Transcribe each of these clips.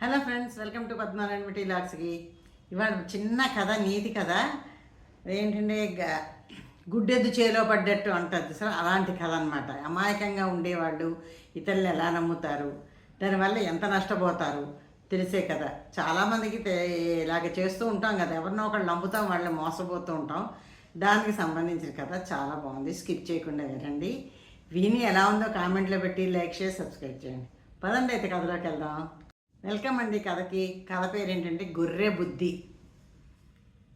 Hello friends welcome to Padmanarayana Mitty లాక్స్కి ఇవాళ చిన్న కథ నీతి కథ. ఏంటంటే గుడ్డెద్దు చేలో పడ్డట్టు అంటారు సార్ అలాంటి కథ అనమాట అమాయకంగా ఉండేవాళ్ళు ఇతరులు ఎలా నమ్ముతారు దానివల్ల ఎంత నష్టపోతారు తెలిసే కథ. చాలామందికి ఇలాగ చేస్తూ ఉంటాం కదా ఎవరినో ఒకళ్ళు నమ్ముతాం వాళ్ళని మోసపోతూ ఉంటాం. దానికి సంబంధించిన కథ చాలా బాగుంది స్కిప్ చేయకుండా వినండి. విని ఎలా ఉందో కామెంట్లో పెట్టి లైక్ చేసి సబ్స్క్రైబ్ చేయండి. పదండి అయితే కథలోకి వెళ్దాం. వెల్కమ్ అండి కథకి. కథ పేరు ఏంటంటే గొర్రె బుద్ధి.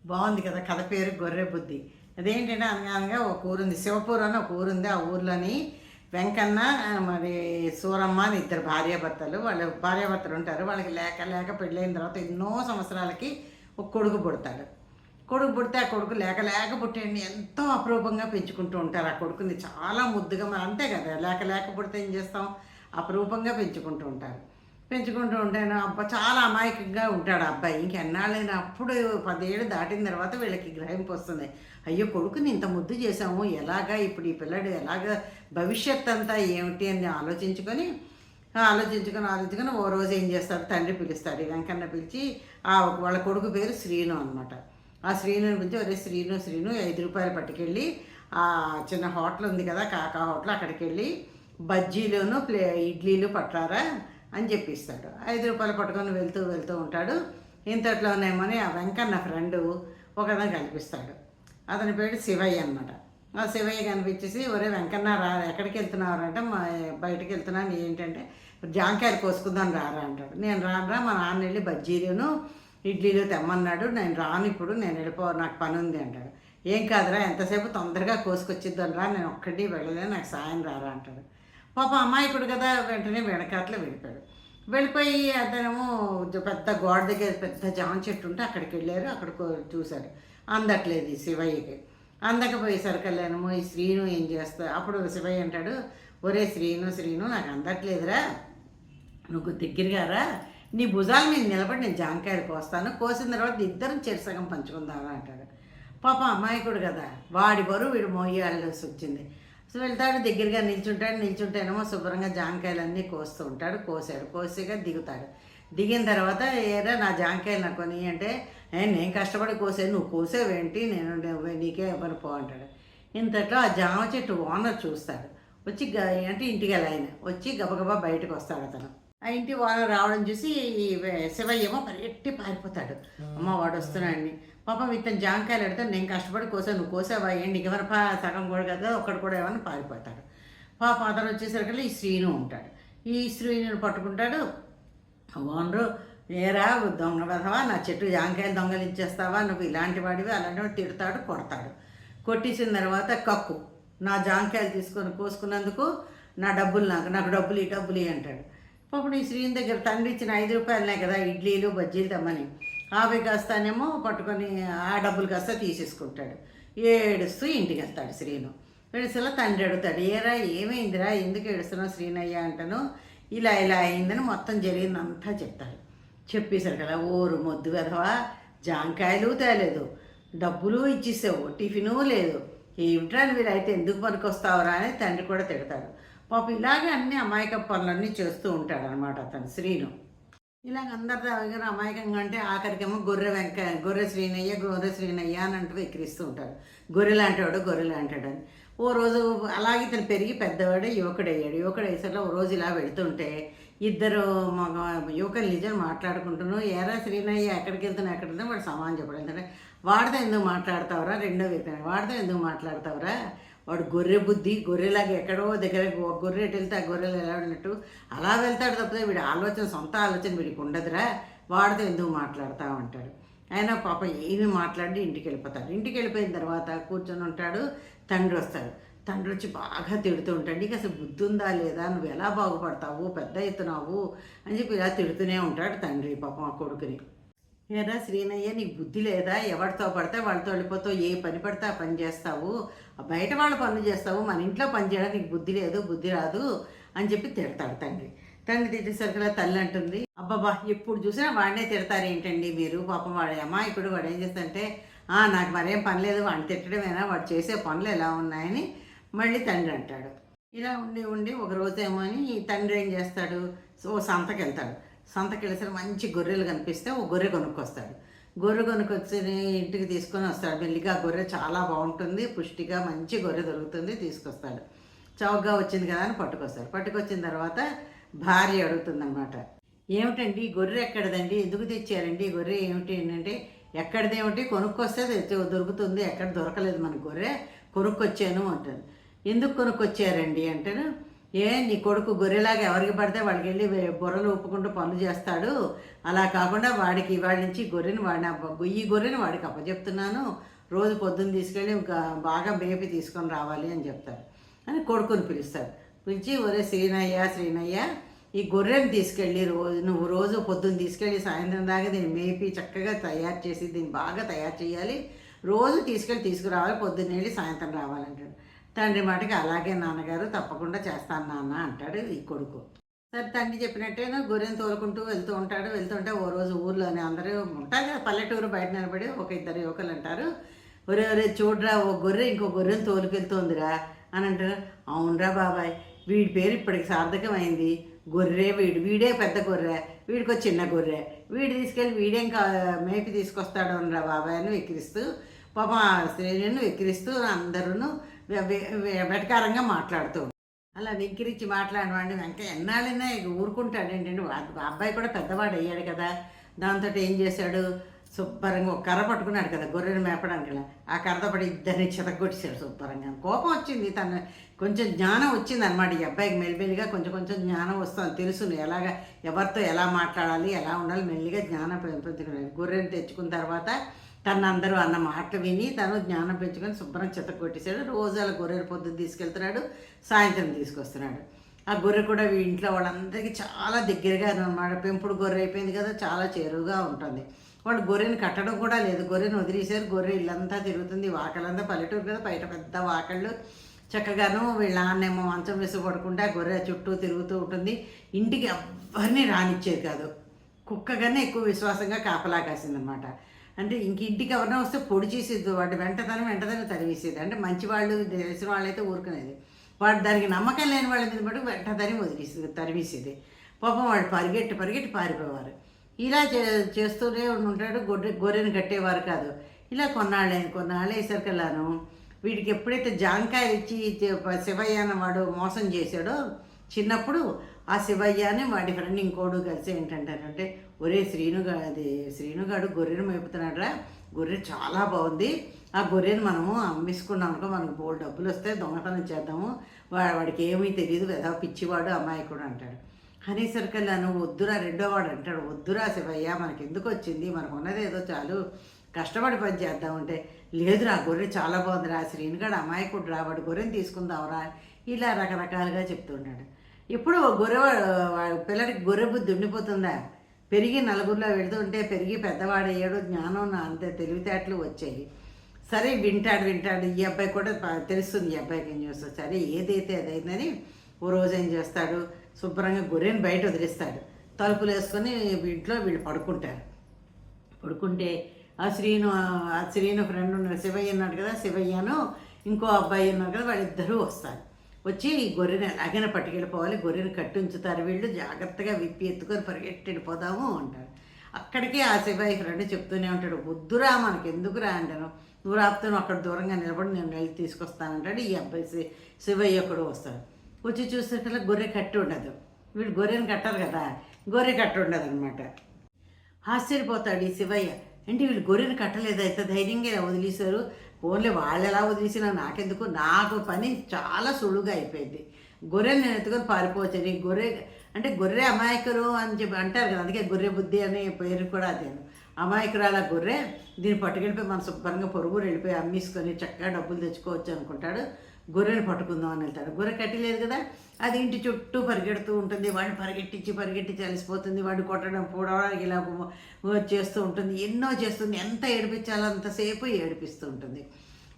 బాగుంది కదా కథ పేరు గొర్రె బుద్ధి. అదేంటంటే అనగా ఒక ఊరుంది. శివపూర్ అని ఒక ఊరుంది. ఆ ఊర్లోని వెంకన్న మరి సూరమ్మ అని ఇద్దరు భార్యాభర్తలు వాళ్ళు భార్యాభర్తలు ఉంటారు. వాళ్ళకి లేక లేక పెళ్ళైన తర్వాత ఎన్నో సంవత్సరాలకి ఒక కొడుకు పుడతాడు. కొడుకు పుడితే ఆ కొడుకు లేక లేక పుట్టేయండి ఎంతో అపరూపంగా పెంచుకుంటూ ఉంటారు. ఆ కొడుకుని చాలా ముద్దుగా మరి అంతే కదా. లేక లేక పుడితే ఏం చేస్తాం? అపరూపంగా పెంచుకుంటూ ఉంటారు. పెంచుకుంటూ ఉంటాను అబ్బా చాలా అమాయకంగా ఉంటాడు ఆ అబ్బాయి. ఇంకెన్నాళ్ళైనా అప్పుడు పదేళ్ళు దాటిన తర్వాత వీళ్ళకి గ్రహింపు వస్తుంది. అయ్యో కొడుకుని ఇంత ముద్దు చేసాము ఎలాగా ఇప్పుడు ఈ పిల్లడు ఎలాగా భవిష్యత్ అంతా ఏమిటి అని ఆలోచించుకొని ఆలోచించుకొని ఆలోచించుకొని ఓ రోజు ఏం చేస్తాడు? తండ్రి పిలుస్తాడు. వెంకన్న పిలిచి ఆ వాళ్ళ కొడుకు పేరు శ్రీను అనమాట ఆ శ్రీనుని పిలిచి ఒరే శ్రీను శ్రీను ఐదు రూపాయలు పట్టుకెళ్ళి ఆ చిన్న హోటల్ ఉంది కదా కాకా హోటల్ అక్కడికి వెళ్ళి బజ్జీలోను ప్లే ఇడ్లీలు పట్టారా? అని చెప్పిస్తాడు. ఐదు రూపాయలు పట్టుకొని వెళ్తూ వెళ్తూ ఉంటాడు. ఇంతట్లోనేమని ఆ వెంకన్న ఫ్రెండ్ ఒకదాన్ని కనిపిస్తాడు అతని పేరు శివయ్య అనమాట ఆ శివయ్య కనిపించేసి ఒరే వెంకన్న రా ఎక్కడికి వెళ్తున్నావు అంటే మా బయటకు వెళ్తున్నాను. ఏంటంటే జాంకాయలు కోసుకుందాం రారా అంటాడు. నేను రానురా మా నాన్న వెళ్ళి బజ్జీలును ఇడ్లీలు తెమ్మన్నాడు. నేను రాను ఇప్పుడు నేను వెళ్ళిపో నాకు పని ఉంది అంటాడు. ఏం కాదురా ఎంతసేపు తొందరగా కోసుకొచ్చిద్దాం రా నేను ఒక్కటి వెళ్ళలేదు నాకు సాయం రారా అంటాడు. పాప అమాయకుడు కదా వెంటనే వెనకాతలో వెళ్ళిపోయాడు. వెళ్ళిపోయి అతనేమో పెద్ద గోడ దగ్గర పెద్ద జామ చెట్టు ఉంటే అక్కడికి వెళ్ళారు అక్కడ చూశారు. అందట్లేదు ఈ శివయ్యకి. అందకపోయేసరికల్లేనేమో ఈ శ్రీను ఏం చేస్తా అప్పుడు శివయ్య అంటాడు ఒరే శ్రీను శ్రీను నాకు అందట్లేదురా. నువ్వు దగ్గరగా రా నీ భుజాల మీద నిలబడి నేను జాంకాయలు కోస్తాను. కోసిన తర్వాత ఇద్దరం చెరుసగం పంచుకుందామని అంటాడు. పాప అమాయకుడు కదా వాడి బరువు వీడు మోయాల్సి వచ్చింది. సో వెళ్తాడు దగ్గరగా నిల్చుంటాడు నిల్చుంటేనేమో శుభ్రంగా జాంకాయలన్నీ కోస్తూ ఉంటాడు కోసాడు కోసిగా దిగుతాడు. దిగిన తర్వాత ఏరా నా జాంకాయలు నాకు కొని అంటే నేను కష్టపడి కోసాను నువ్వు కోసేవేంటి? నేను నీకే ఇవ్వను పో అంటాడు. ఇంతట్లో ఆ జామ చెట్టు ఓనర్ చూస్తాడు. వచ్చి అంటే ఇంటికి ఆయన వచ్చి గబగబా బయటకు వస్తాడు అతను. ఆ ఇంటి ఓనర్ రావడం చూసి ఈ వే- శివయ్య ఏమో పరిగెట్టి పారిపోతాడు అమ్మ వాడు వస్తున్నాడని పాపం ఇతను జాంకాయలు పెడితే నేను కష్టపడి కోసా నువ్వు కోసావా ఏంటి? పా సగం కూడా కదా ఒక్కడు కూడా ఏమన్నా పారిపోతాడు. పాప అతను వచ్చేసరికి ఈ శ్రీను ఉంటాడు. ఈ శ్రీను పట్టుకుంటాడు. ఓనరు ఏరా దొంగ వెధవా? నా చెట్టు జాంకాయలు దొంగలించేస్తావా? నువ్వు ఇలాంటి వాడివి? అలాంటి వాడు తిడతాడు కొడతాడు. కొట్టేసిన తర్వాత కక్కు నా జాంకాయలు తీసుకొని కోసుకున్నందుకు నా డబ్బులు నాకు నాకు డబ్బులు ఈ డబ్బులు అంటాడు. పాపం ఈ శ్రీని దగ్గర తండ్రి ఇచ్చిన ఐదు రూపాయలనే కదా ఇడ్లీలు బజ్జీలు తెమ్మని. ఆవి కాస్తానేమో పట్టుకొని ఆ డబ్బులు కాస్త తీసేసుకుంటాడు. ఏడుస్తూ ఇంటికి వెళ్తాడు శ్రీను. ఏడుస్తులా తండ్రి అడుగుతాడు ఏరా ఏమైందిరా? ఎందుకు ఏడుస్తున్నావు శ్రీనయ్య? అంటాను. ఇలా ఇలా అయిందని మొత్తం జరిగిందంతా చెప్తాడు. చెప్పేశారు కదా ఓరు మొద్దు వెధవా జాంకాయలు తేలేదు డబ్బులు ఇచ్చేసావు టిఫిను లేదు. ఏమిట్రా వీళ్ళు అయితే ఎందుకు పనికొస్తావురా? అని తండ్రి కూడా తిడతాడు. పాప ఇలాగే అన్ని అమాయక పనులన్నీ చేస్తూ ఉంటాడు అనమాట అతను శ్రీను ఇలాగ అందరి దగ్గర అమాయకంగా అంటే ఆఖరికేమో గొర్రె వెంక గొర్రె శ్రీనయ్య గొర్రె శ్రీనయ్య అని అంటూ ఎక్కిరిస్తూ ఉంటారు గొర్రె లాంటివాడు గొర్రె ఓ రోజు అలాగే ఇతను పెరిగి పెద్దవాడు యువకుడయ్యాడు యువకుడు అయ్యేసరిలో ఓ రోజు ఇలా వెళ్తుంటే ఇద్దరు మగ యువకులు నిజం మాట్లాడుకుంటున్నాను ఏరా శ్రీనయ్య ఎక్కడికి వెళ్తున్నా ఎక్కడికి వెళ్తున్నా వాడు సమానం చెప్పడం. ఎందుకంటే వాడితో ఎందుకు మాట్లాడతావురా? రెండో వ్యక్తి. వాడితో ఎందుకు మాట్లాడతావురా? వాడు గొర్రె బుద్ధి గొర్రెలాగా ఎక్కడో దగ్గర గొర్రె ఎటు వెళ్తే ఆ గొర్రెలు ఎలా ఉన్నట్టు అలా వెళ్తాడు తప్పితే వీడి ఆలోచన సొంత ఆలోచన వీడికి ఉండదురా. వాడితో ఎందుకు మాట్లాడతా అంటాడు. ఆయన పాప ఏమి మాట్లాడి ఇంటికి వెళ్ళిపోతాడు. ఇంటికి వెళ్ళిపోయిన తర్వాత కూర్చొని ఉంటాడు తండ్రి వస్తాడు. తండ్రి వచ్చి బాగా తిడుతూ ఉంటాడు. నీకు అసలు బుద్ధి ఉందా లేదా? నువ్వు ఎలా బాగుపడతావు? పెద్ద అవుతున్నావు అని చెప్పి ఇలా తిడుతూనే ఉంటాడు తండ్రి పాపం ఆ కొడుకుని. ఏరా శ్రీనయ్య నీకు బుద్ధి లేదా? ఎవరితో పడితే వాళ్ళతో వెళ్ళిపోతావు. ఏ పని పడితే ఆ పని చేస్తావు. బయట వాళ్ళ పనులు చేస్తావు. మన ఇంట్లో పని చేయడానికి నీకు బుద్ధి లేదు బుద్ధి రాదు అని చెప్పి తిడతాడు తండ్రి. తండ్రి తిట్టేసరికి తల్లి అంటుంది అబ్బాబా ఎప్పుడు చూసినా వాడినే తిడతారు ఏంటండి మీరు? పాపం వాడి అమ్మాయికుడు వాడు ఏం చేస్తాడంటే "ఆ, నాకు మరేం పని లేదు వాడిని తిట్టడమేనా? వాడు చేసే పనులు ఎలా ఉన్నాయని మళ్ళీ తండ్రి అంటాడు. ఇలా ఉండి ఉండి ఒక రోజేమో అని తండ్రి ఏం చేస్తాడు? ఓ సంతకి వెళ్తాడు సంతకి మంచి గొర్రెలు కనిపిస్తే ఒక గొర్రె కొనుక్కొస్తాడు. గొర్రె కొనుక్కొచ్చి ఇంటికి తీసుకొని వస్తాడు. మెల్లిగా ఆ గొర్రె చాలా బాగుంటుంది పుష్టిగా మంచి గొర్రె దొరుకుతుంది తీసుకొస్తాడు. చౌకగా వచ్చింది కదా అని పట్టుకొస్తాడు. పట్టుకొచ్చిన తర్వాత భార్య అడుగుతుందన్నమాట ఏమిటండి ఈ గొర్రె ఎక్కడదండి? ఎందుకు తెచ్చారండి? ఈ గొర్రె ఏమిటి ఏంటంటే ఎక్కడదేమిటి కొనుక్కొస్తే దొరుకుతుంది ఎక్కడ దొరకలేదు మన గొర్రె కొనుక్కొచ్చాను అంటారు. ఎందుకు కొనుక్కొచ్చారండి? అంటాను ఏ నీ కొడుకు గొర్రెలాగా ఎవరికి పడితే వాడికి వెళ్ళి బుర్రలు ఊపుకుంటూ పనులు చేస్తాడు. అలా కాకుండా వాడికి వాడి నుంచి గొర్రెని వాడిని అప్ప- ఈ గొర్రెని వాడికి అప్పచెప్తున్నాను రోజు పొద్దున్న తీసుకెళ్ళి ఇంకా బాగా బేపి తీసుకొని రావాలి అని చెప్తారు అని కొడుకుని పిలుస్తారు పిలిచి ఒరే శ్రీనయ్య శ్రీనయ్య ఈ గొర్రెని తీసుకెళ్ళి రోజు నువ్వు రోజు పొద్దున్న తీసుకెళ్ళి సాయంత్రం దాకా దీన్ని మేపి చక్కగా తయారు చేసి దీన్ని బాగా తయారు చేయాలి. రోజు తీసుకెళ్ళి తీసుకురావాలి పొద్దున్న వెళ్ళి సాయంత్రం రావాలంటాడు. తండ్రి మాటకి అలాగే నాన్నగారు తప్పకుండా చేస్తాను నాన్న అంటాడు ఈ కొడుకు. సరే తండ్రి చెప్పినట్టేనా గొర్రెని తోలుకుంటూ వెళ్తూ ఉంటాడు. వెళ్తుంటే ఓ రోజు ఊర్లోనే అందరూ ఉంటారు కదా పల్లెటూరు బయట నిలబడి ఒక ఇద్దరు యువకులు అంటారు. ఒరే ఒరే చూడరా ఓ గొర్రె ఇంకో గొర్రెని తోలుకెళ్తోందిరా అని అంటారు. అవునరా బాబాయ్ వీడి పేరు ఇప్పటికి సార్థకమైంది. గొర్రె వీడు వీడే పెద్ద గొర్రె వీడికి చిన్న గొర్రె. వీడు తీసుకెళ్ళి వీడేం కా మేపి తీసుకొస్తాడు అనరా బాబాయ్ అని వెక్కిరిస్తూ పాప ఆ స్త్రీలను వెక్కిరిస్తూ అందరూ వెటకారంగా మాట్లాడుతూ అలా వెక్కిరించి మాట్లాడవాడి వెంక ఎన్నాళ్ళైనా ఊరుకుంటాడు. ఏంటంటే అబ్బాయి కూడా పెద్దవాడు అయ్యాడు కదా. దాంతో ఏం చేశాడు? శుభ్రంగా ఒక కర్ర పట్టుకున్నాడు కదా గొర్రెను మేపడానికి ఆ కర్రతో పడి ఇద్దరిని చితగొట్టేశాడు శుభ్రంగా. కోపం వచ్చింది. తను కొంచెం జ్ఞానం వచ్చింది అనమాట ఈ అబ్బాయికి మెల్లిమెల్లిగా కొంచెం కొంచెం జ్ఞానం వస్తుంది. తెలుసు ఎలాగ ఎవరితో ఎలా మాట్లాడాలి ఎలా ఉండాలి మెల్లిగా జ్ఞానం పెంపొందుకున్నాడు గొర్రెను తెచ్చుకున్న తర్వాత తను అందరూ అన్న మాటలు విని తను జ్ఞానం పెంచుకొని శుభ్రం చిత్త కొట్టేశాడు. రోజు అలా గొర్రెలు పొద్దున్న తీసుకెళ్తున్నాడు సాయంత్రం తీసుకొస్తున్నాడు. ఆ గొర్రె కూడా వీ ఇంట్లో వాళ్ళందరికీ చాలా దగ్గరగా అనమాట పెంపుడు గొర్రె అయిపోయింది కదా చాలా చేరువుగా ఉంటుంది. వాళ్ళు గొర్రెని కట్టడం కూడా లేదు. గొర్రెని వదిలేశారు. గొర్రె ఇల్లంతా తిరుగుతుంది. వాకలంతా పల్లెటూరు కదా బయట పెద్ద వాకళ్ళు. చక్కగాను వీళ్ళ నాన్నేమో మంచం వేసి పడుకుంటే ఆ గొర్రె చుట్టూ తిరుగుతూ ఉంటుంది. ఇంటికి ఎవరిని రానిచ్చేది కాదు. కుక్కగానే ఎక్కువ విశ్వాసంగా కాపలా కాసిందనమాట అంటే ఇంక ఇంటికి ఎవరైనా వస్తే పొడి చేసేది వాటి వెంటతనం వెంటతనం తరివేసేది. అంటే మంచి వాళ్ళు తెలిసిన వాళ్ళైతే ఊరుకునేది. వాడు దానికి నమ్మకం లేని వాళ్ళ మీద మటుకు వెంటతని వదిలేసేది తరివేసేది. పాపం వాడు పరిగెట్టి పరిగెట్టి పారిపోయేవారు. ఇలా చే చేస్తూనే ఉంటాడు గొర్రె గొర్రెను కట్టేవారు కాదు. ఇలా కొన్నాళ్ళైంది కొన్నాళ్ళు వేసరికల్లాను వీడికి ఎప్పుడైతే జాంకాయలు ఇచ్చి శివయ్య అన్న వాడు మోసం చేశాడో చిన్నప్పుడు ఆ శివయ్యని వాడి ఫ్రెండ్ ఇంకోడు కలిసి ఏంటంటారంటే ఒరే శ్రీనుగా అది శ్రీనుగాడు గొర్రెను మేపుతున్నాడురా. గొర్రె చాలా బాగుంది. ఆ గొర్రెను మనము అమ్మేసుకున్నాం అనుకో మనకు బోల్ డబ్బులు వస్తే దొంగతనం చేద్దాము. వా- వాడికి ఏమీ తెలియదు వెధవ పిచ్చివాడు అమాయకుడు అంటాడు. అనేసరికల్లా నువ్వు వద్దురా రెండో వాడు అంటాడు. వద్దురా శివయ్య మనకి ఎందుకు వచ్చింది? మనకు ఉన్నది ఏదో చాలు. కష్టపడి పని చేద్దామంటే లేదురా గొర్రె చాలా బాగుందిరా. శ్రీనుగాడు అమాయకుడు రా వాడు గొర్రెని తీసుకుందాంరా. ఇలా రకరకాలుగా చెప్తున్నాడు ఇప్పుడు గొర్రె వా- పిల్లడికి గొర్రె బుద్ధి ఉండిపోతుందా? పెరిగి నలుగురిలో వెళుతుంటే పెరిగి పెద్దవాడయ్యాడు జ్ఞానం నా అంతే తెలివితేటలు వచ్చాయి. సరే వింటాడు వింటాడు. ఈ అబ్బాయి కూడా తెలుస్తుంది ఈ అబ్బాయికి ఏం చేస్తాడు. సరే ఏదైతే అదైందని ఓ రోజు ఏం చేస్తాడు? శుభ్రంగా గొర్రెని బయట వదిలేస్తాడు. తలుపులు వేసుకొని ఇంట్లో వీళ్ళు పడుకుంటారు. పడుకుంటే ఆ శ్రీను ఆ శ్రీను ఫ్రెండ్ ఉన్నాడు శివయ్య ఉన్నాడు కదా శివయ్యను ఇంకో అబ్బాయి ఉన్నారు కదా వాళ్ళిద్దరూ వస్తారు. వచ్చి ఈ గొర్రెని అలాగనే పట్టుకెళ్ళిపోవాలి గొర్రెని కట్టించుతారు వీళ్ళు జాగ్రత్తగా విప్పి ఎత్తుకొని పరిగెట్టి అంటారు అక్కడికే ఆ శివయ్య ఫ్రెండ్ చెప్తూనే ఉంటాడు వద్దురా మనకి ఎందుకురా అంటాను? నువ్వు రాపుతాను అక్కడ దూరంగా నిలబడి నేను వెళ్ళి తీసుకొస్తానంటాడు ఈ అబ్బాయి శివయ్య ఒకడు వస్తాడు. వచ్చి చూసేటప్పుడు గొర్రె కట్టి ఉండదు. వీళ్ళు గొర్రెని కట్టరు కదా గొర్రె కట్టి ఉండదు అనమాట ఆశ్చర్యపోతాడు ఈ శివయ్య అంటే వీళ్ళు గొర్రెని కట్టలేదు? అయితే ధైర్యంగా వదిలేశారు. ఓన్లీ వాళ్ళు ఎలా వదిలేసినా నాకెందుకు నాకు పని చాలా సులువుగా అయిపోయింది. గొర్రెని నేను ఎత్తుకొని పారిపోవచ్చని గొర్రె అంటే గొర్రె అమాయకులు అని చెప్పి అంటారు కదా అందుకే గొర్రె బుద్ధి అనే పేరు కూడా అదే అమాయకురాల గొర్రె దీన్ని పట్టుకెళ్ళిపోయి మన శుభ్రంగా పొరుగురు వెళ్ళిపోయి అమ్మేసుకొని చక్కగా డబ్బులు తెచ్చుకోవచ్చు అనుకుంటాడు. గొర్రెను పట్టుకుందాం అని వెళ్తాడు గొర్రె కట్టలేదు కదా? అది ఇంటి చుట్టూ పరిగెడుతూ ఉంటుంది. వాడిని పరిగెట్టించి పరిగెట్టించి అలసిపోతుంది. వాడిని కొట్టడం పూడవడానికి ఇలా చేస్తూ ఉంటుంది. ఎన్నో చేస్తుంది. ఎంత ఏడిపించాలో అంతసేపు ఏడిపిస్తూ ఉంటుంది.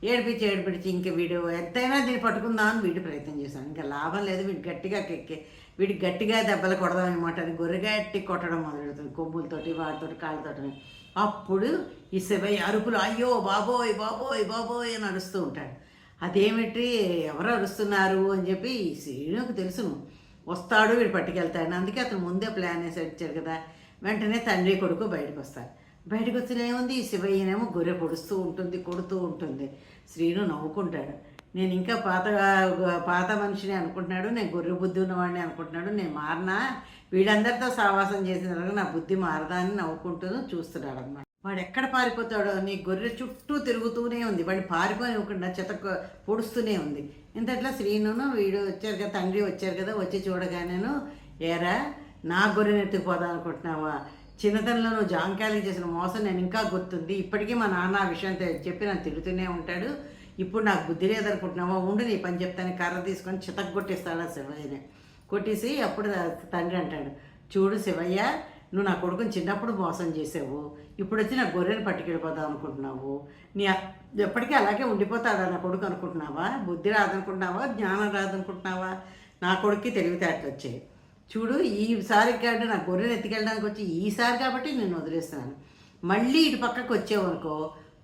ఏడిపించి ఏడిపించి ఇంక వీడు ఎంతైనా దీన్ని పట్టుకుందామని వీడు ప్రయత్నం చేశాడు. ఇంకా లాభం లేదు. వీడు గట్టిగా కెక్కి వీడికి గట్టిగా దెబ్బలు కొడదాం అనమాట అని గొర్రె గట్టి కొట్టడం మొదలెడుతుంది కొమ్ములతోటి వాటితోటి కాళ్ళతోటి. అప్పుడు ఈ శివయ్య అరుపులు అయ్యో బాబోయ్ బాబోయ్ బాబోయ్ అని అరుస్తూ ఉంటాడు. అదేమిటి? ఎవరు అరుస్తున్నారు? అని చెప్పి శ్రీనుకు తెలుసును వస్తాడు వీడు పట్టుకెళ్తాడు అందుకే అతను ముందే ప్లాన్ వేసి వచ్చాడు కదా. వెంటనే తండ్రి కొడుకు బయటకు వస్తారు. బయటకు వచ్చినేముంది ఈ శివయ్యనేమో గొర్రె పొడుస్తూ ఉంటుంది కొడుతూ ఉంటుంది. శ్రీను నవ్వుకుంటాడు. నేను ఇంకా పాత పాత మనిషిని అనుకుంటున్నాడు. నేను గొర్రె బుద్ధి ఉన్నవాడిని అనుకుంటున్నాడు. నేను మారినా? వీళ్ళందరితో సావాసం చేసిన తర్వాత నా బుద్ధి మారదా అని నవ్వుకుంటూ చూస్తున్నాడు అనమాట వాడు ఎక్కడ పారిపోతాడో నీ గొర్రె చుట్టూ తిరుగుతూనే ఉంది. వాడిని పారిపోనివ్వకుండా చెత పొడుస్తూనే ఉంది. ఇంతట్లా శ్రీనును వీడు వచ్చారు కదా తండ్రి వచ్చారు కదా వచ్చి చూడగానేను ఏరా నా గొర్రెని ఎత్తుకుపోదాం అనుకుంటున్నావా? చిన్నతనంలో నువ్వు జాంకాయలకి చేసిన మోసం నేను ఇంకా గుర్తుంది. ఇప్పటికీ మా నాన్న ఆ విషయం చెప్పి నన్ను తిడుతూనే ఉంటాడు. ఇప్పుడు నాకు బుద్ధి లేదనుకుంటున్నావా? ఉండు నీ పని చెప్తాను. కర్ర తీసుకొని చితక్ కొట్టేస్తాడు ఆ శివయ్యని. కొట్టేసి అప్పుడు తండ్రి అంటాడు చూడు శివయ్య నువ్వు నా కొడుకుని చిన్నప్పుడు మోసం చేసావు ఇప్పుడు వచ్చి నా గొర్రెను పట్టుకెళ్ళిపోదాం అనుకుంటున్నావు నీ ఎప్పటికీ అలాగే ఉండిపోతాడా నా కొడుకు అనుకుంటున్నావా? బుద్ధి రాదనుకుంటున్నావా? జ్ఞానం రాదనుకుంటున్నావా? నా కొడుక్కి తెలివితేటలు వచ్చాయి. చూడు ఈసారి కాదు నా గొర్రెను ఎత్తుకెళ్ళడానికి వచ్చి ఈసారి కాబట్టి నేను వదిలేస్తున్నాను. మళ్ళీ ఇటు పక్కకు వచ్చావనుకో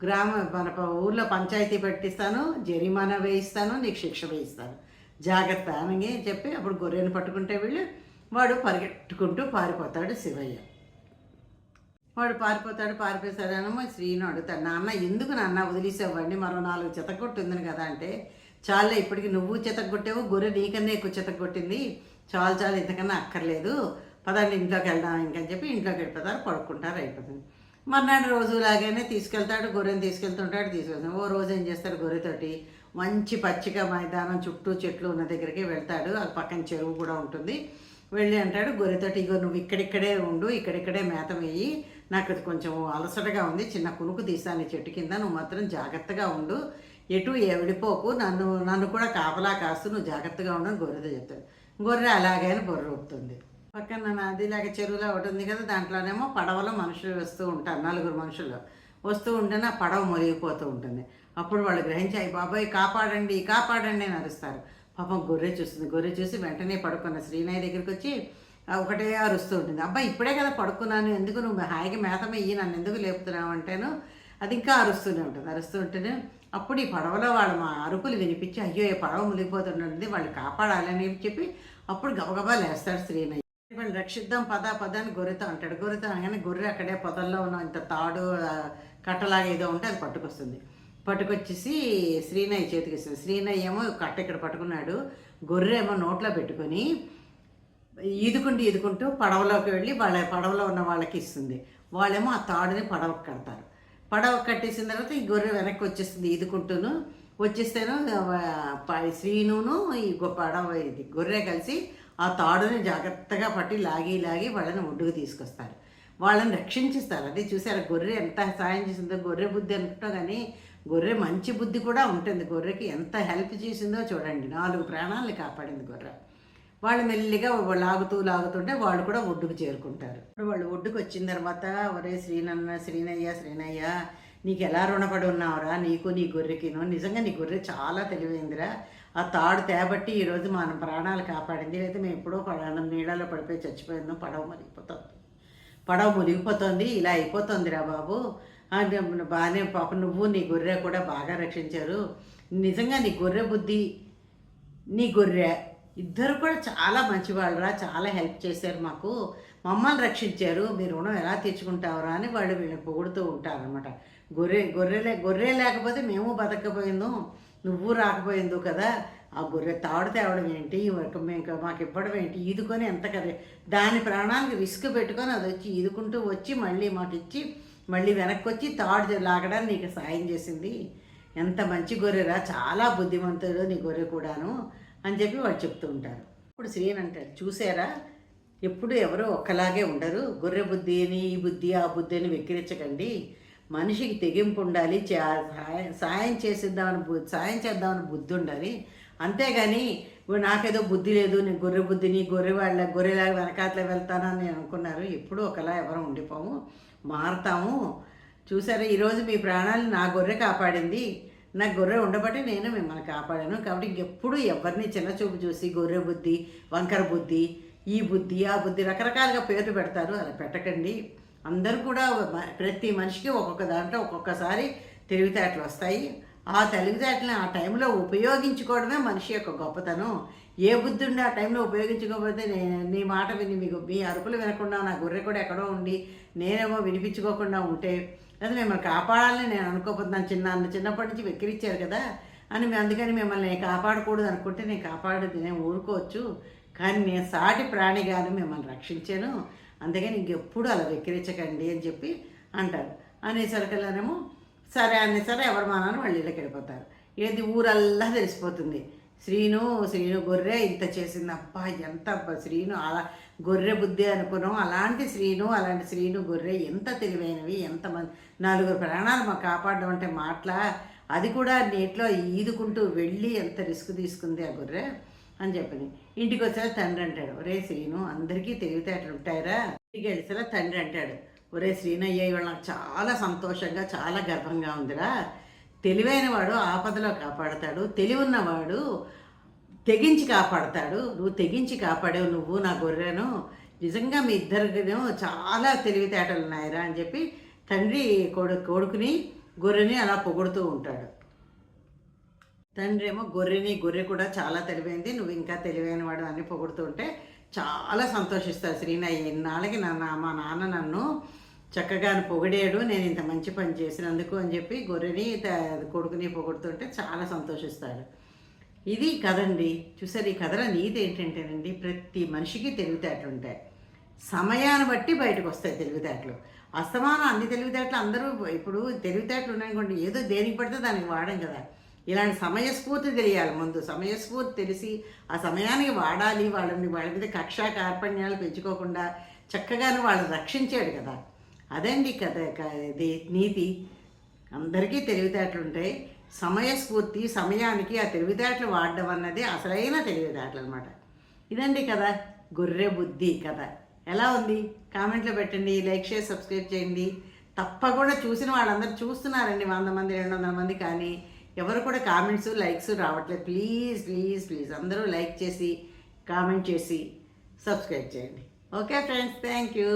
గ్రామ మన ఊర్లో పంచాయతీ పెట్టిస్తాను జరిమానా వేయిస్తాను నీకు శిక్ష వేయిస్తాను. జాగ్రత్త అని చెప్పి అప్పుడు గొర్రెను పట్టుకుంటే వీళ్ళు వాడు పరిగెట్టుకుంటూ పారిపోతాడు శివయ్య. వాడు పారిపోతాడు పారిపోతాడేమో శ్రీను అడుగుతాడు నాన్న ఎందుకు నాన్న వదిలేసేవాడిని మరో నాలుగు చెతకొట్టిందని కదా అంటే చాలే ఇప్పటికి నువ్వు చెతకొట్టావు గొర్రె నీకన్నా ఎక్కువ చెతకొట్టింది. చాలు చాలు ఇంతకన్నా అక్కర్లేదు. పదండి ఇంట్లోకి వెళ్దాం ఇంకని చెప్పి ఇంట్లోకి వెళ్ళిపోతారు పడుకుంటారు అయిపోతుంది. మర్నాడు రోజు లాగానే తీసుకెళ్తాడు గొర్రెని తీసుకెళ్తుంటాడు తీసుకెళ్తాడు. ఓ రోజు ఏం చేస్తాడు గొర్రెతోటి? మంచి పచ్చిక మైదానం చుట్టూ చెట్లు ఉన్న దగ్గరికి వెళ్తాడు. ఆ పక్కన చెరువు కూడా ఉంటుంది. వెళ్ళి అంటాడు గొర్రెతోటి ఇగో నువ్వు ఇక్కడిక్కడే ఉండు ఇక్కడిక్కడే మేత వేయి. నాకు అది కొంచెం అలసటగా ఉంది చిన్న కునుకు తీసాను చెట్టు కింద నువ్వు మాత్రం జాగ్రత్తగా ఉండు. ఎటు ఎవడిపోకు నన్ను నన్ను కూడా కాపలా కాస్తూ నువ్వు జాగ్రత్తగా ఉండని గొర్రెతో చెప్తాడు. గొర్రె అలాగే అని బొర్ర ఊపుతుంది. పక్కన నదిలాగా చెరువులో ఒకటి ఉంది కదా దాంట్లోనేమో పడవలో మనుషులు వస్తూ ఉంటారు నలుగురు మనుషులు. వస్తూ ఉంటేనే ఆ పడవ మునిగిపోతూ ఉంటుంది. అప్పుడు వాళ్ళు గ్రహించాయి బాబాయ్ కాపాడండి కాపాడండి అని అరుస్తారు. పాపం గొర్రె చూస్తుంది. గొర్రె చూసి వెంటనే పడుకున్న. శ్రీనయ్య దగ్గరికి వచ్చి ఒకటే అరుస్తూ ఉంటుంది. అబ్బాయి ఇప్పుడే కదా పడుకున్నాను. ఎందుకు నువ్వు హాయిగా మేతమయ్యి నన్ను ఎందుకు లేపుతున్నావు? అంటేను అది ఇంకా అరుస్తూనే ఉంటుంది. అరుస్తూ ఉంటేనే అప్పుడు ఈ పడవలో వాళ్ళు మా అరుపులు వినిపించి అయ్యో ఈ పడవ మునిగిపోతుంటుంది. వాళ్ళు కాపాడాలని చెప్పి అప్పుడు గబగబా లేస్తాడు శ్రీనయ్య. రక్షిద్దాం పద పదాన్ని అని గొర్రెతో అంటాడు. గొర్రెతో అనగానే గొర్రె అక్కడే పొదల్లో ఉన్న ఇంత తాడు కట్టలాగా ఏదో ఉంటే అది పట్టుకొస్తుంది. పట్టుకొచ్చేసి శ్రీనయ్య చేతికి ఇస్తుంది. శ్రీనయ్య ఏమో కట్ట ఇక్కడ పట్టుకున్నాడు. గొర్రె ఏమో నోట్లో పెట్టుకొని ఈదుకుంటూ ఈదుకుంటూ పడవలోకి వెళ్ళి వాళ్ళ పడవలో ఉన్న వాళ్ళకి ఇస్తుంది. వాళ్ళేమో ఆ తాడుని పడవకు కడతారు. పడవ కట్టేసిన తర్వాత ఈ గొర్రె వెనక్కి వచ్చేస్తుంది ఈదుకుంటూను. వచ్చేస్తేను శ్రీనును ఈ పడవ ఇది గొర్రె కలిసి ఆ తాడుని జాగ్రత్తగా పట్టి లాగి లాగి వాళ్ళని ఒడ్డుకు తీసుకొస్తారు. వాళ్ళని రక్షించిస్తారు. అది చూసారు? గొర్రె ఎంత సాయం చేసిందో గొర్రె బుద్ధి అనుకుంటాం కానీ గొర్రె మంచి బుద్ధి కూడా ఉంటుంది. గొర్రెకి ఎంత హెల్ప్ చేసిందో చూడండి. నాలుగు ప్రాణాలని కాపాడింది గొర్రె. వాళ్ళు మెల్లిగా లాగుతూ లాగుతుంటే వాళ్ళు కూడా ఒడ్డుకు చేరుకుంటారు. వాళ్ళు ఒడ్డుకు వచ్చిన తర్వాత ఒరే శ్రీనన్న శ్రీనయ్య శ్రీనయ్య నీకు ఎలా రుణపడి ఉన్నావురా? నీకు నీ గొర్రెకిను. నిజంగా నీ గొర్రె చాలా తెలివైందిరా. ఆ తాడు తేబట్టి ఈరోజు మన ప్రాణాలు కాపాడింది. లేకపోతే మేము ఎప్పుడో పడ నీళ్ళలో పడిపోయి చచ్చిపోయిందో పడవ మునిగిపోతుంది పడవ మునిగిపోతుంది. ఇలా అయిపోతుందిరా బాబు. బాగానే పాప నువ్వు నీ గొర్రె కూడా బాగా రక్షించారు. నిజంగా నీ గొర్రె బుద్ధి నీ గొర్రె ఇద్దరు కూడా చాలా మంచివాళ్ళరా చాలా హెల్ప్ చేశారు మాకు. మమ్మల్ని రక్షించారు మీ రుణం ఎలా తీర్చుకుంటావురా అని వాళ్ళు వీళ్ళని పొగుడుతూ ఉంటారనమాట గొర్రె గొర్రెలే గొర్రె లేకపోతే మేము బతకపోయిందో నువ్వు రాకపోయిందో కదా. ఆ గొర్రె తాడు తేవడం ఏంటి? మేము మాకు ఇవ్వడం ఏంటి? ఈదుకొని ఎంత కదా? దాని ప్రాణానికి రిస్క్ పెట్టుకొని అది వచ్చి ఈదుకుంటూ వచ్చి మళ్ళీ మాకు ఇచ్చి మళ్ళీ వెనక్కి వచ్చి తాడు లాగడానికి నీకు సాయం చేసింది. ఎంత మంచి గొర్రెరా? చాలా బుద్ధిమంతుడు నీ గొర్రె కూడాను అని చెప్పి వాళ్ళు చెప్తూ ఉంటారు. ఇప్పుడు శ్రీని అంటాడు చూసారా? ఎప్పుడు ఎవరో ఒక్కలాగే ఉండరు. గొర్రె బుద్ధి అని ఈ బుద్ధి ఆ బుద్ధి అని వెక్కిరించకండి. మనిషికి తెగింపు ఉండాలి. చా- సాయం సాయం చేసేద్దామని సాయం చేద్దామని బుద్ధి ఉండాలి. అంతేగాని నాకేదో బుద్ధి లేదు నేను గొర్రె బుద్ధిని గొర్రె వాళ్ళ గొర్రెలాగా వెనకాతలే వెళ్తానని అనుకున్నారు. ఎప్పుడూ ఒకలా ఎవరు ఉండిపోము. మారతాము. చూసారా ఈరోజు మీ ప్రాణాలు నా గొర్రె కాపాడింది. నా గొర్రె ఉండబట్టి నేను మిమ్మల్ని కాపాడాను. కాబట్టి ఇంకెప్పుడు ఎవరిని చిన్న చూపు చూసి గొర్రె బుద్ధి వంకర బుద్ధి ఈ బుద్ధి ఆ బుద్ధి రకరకాలుగా పేర్లు పెడతారు అలా పెట్టకండి. అందరూ కూడా ప్రతి మనిషికి ఒక్కొక్క దాంట్లో ఒక్కొక్కసారి తెలివితేటలు వస్తాయి. ఆ తెలివితేటలను ఆ టైంలో ఉపయోగించుకోవడమే మనిషి యొక్క గొప్పతనం. ఏ బుద్ధి ఉండి ఆ టైంలో ఉపయోగించుకోకపోతే నేను నీ మాట విని మీకు మీ అరుపులు వినకుండా నా గొర్రె కూడా ఎక్కడో ఉండి నేనేమో వినిపించుకోకుండా ఉంటే అది మిమ్మల్ని కాపాడాలని నేను అనుకోకపోతున్నాను చిన్న చిన్నప్పటి నుంచి వెక్కిరించారు కదా అని అందుకని మిమ్మల్ని కాపాడకూడదు అనుకుంటే నేను కాపాడదు నేను ఊరుకోవచ్చు. కానీ నేను సాటి ప్రాణిగాను మిమ్మల్ని రక్షించాను. అందుకని ఇంకెప్పుడు అలా వెక్కిరించకండి అని చెప్పి అంటారు. అనేసరికల్లానేమో సరే అన్నీ సరే ఎవరు మానాన్ని వాళ్ళు ఇళ్ళకి వెళ్ళిపోతారు. ఏది ఊరల్లా తెలిసిపోతుంది. శ్రీను శ్రీను గొర్రె ఇంత చేసింది. అబ్బా ఎంత శ్రీను అలా గొర్రె బుద్ధి అనుకున్నాం. అలాంటి శ్రీను అలాంటి శ్రీను గొర్రె ఎంత తెలివైనవి ఎంత మంది నలుగురు ప్రాణాలు మాకు కాపాడడం అంటే మాటల? అది కూడా నీటిలో ఈదుకుంటూ వెళ్ళి ఎంత రిస్క్ తీసుకుంది ఆ గొర్రె? అని చెప్పింది ఇంటికి వచ్చేలా తండ్రి అంటాడు ఒరే శ్రీను అందరికీ తెలివితేటలు ఉంటాయరా. ఇంటికి వెళ్ళేసలా తండ్రి అంటాడు ఒరే శ్రీనయ్య ఇవాళ నాకు చాలా సంతోషంగా చాలా గర్వంగా ఉందిరా. తెలివైన వాడు ఆపదలో కాపాడతాడు. తెలివి ఉన్నవాడు తెగించి కాపాడతాడు. నువ్వు తెగించి కాపాడావు నువ్వు నా గొర్రెను. నిజంగా మీ ఇద్దరికిను చాలా తెలివితేటలు ఉన్నాయిరా అని చెప్పి తండ్రి కొడు కొడుకుని గొర్రెని అలా పొగుడుతూ ఉంటాడు. తండ్రి ఏమో గొర్రెని గొర్రె కూడా చాలా తెలివైంది. నువ్వు ఇంకా తెలివైన వాడు అని పొగుడుతుంటే చాలా సంతోషిస్తారు శ్రీనయ్య. ఇన్నాళ్ళకి నా నా- మా నాన్న నన్ను చక్కగా పొగిడాడు. నేను ఇంత మంచి పని చేసినందుకు అని చెప్పి గొర్రెని త- కొడుకుని పొగుడుతుంటే చాలా సంతోషిస్తాడు. ఇది కదండి చూసారు ఈ కథలో నీతి ఏంటంటేనండి ప్రతి మనిషికి తెలివితేటలు ఉంటాయి. సమయాన్ని బట్టి బయటకు వస్తాయి తెలివితేటలు. అస్తమానం అన్ని తెలివితేటలు అందరూ ఇప్పుడు తెలివితేటలు ఉన్నాయనుకోండి ఏదో దేనికి పడితే దానికి వాడం కదా. ఇలాంటి సమయస్ఫూర్తి తెలియాలి. ముందు సమయస్ఫూర్తి తెలిసి ఆ సమయానికి వాడాలి. వాళ్ళని వాళ్ళ మీద కక్షా కార్పణ్యాలు పెంచుకోకుండా చక్కగాను వాళ్ళని రక్షించాడు కదా. అదండి కథ ఇది నీతి. అందరికీ తెలివితేటలు ఉంటాయి సమయస్ఫూర్తి సమయానికి ఆ తెలివితేటలు వాడడం అన్నది అసలైన తెలివితేటలు అనమాట ఇదండి కదా గొర్రె బుద్ధి కథ. ఎలా ఉంది? కామెంట్లో పెట్టండి లైక్ చేసి సబ్స్క్రైబ్ చేయండి. తప్పకుండా చూసిన వాళ్ళందరూ చూస్తున్నారండి వంద మంది రెండు వందల మంది కానీ ఎవరు కూడా కామెంట్స్ లైక్స్ రావట్లేదు. ప్లీజ్ ప్లీజ్ ప్లీజ్ అందరూ లైక్ చేసి కామెంట్ చేసి సబ్స్క్రైబ్ చేయండి. Okay friends thank you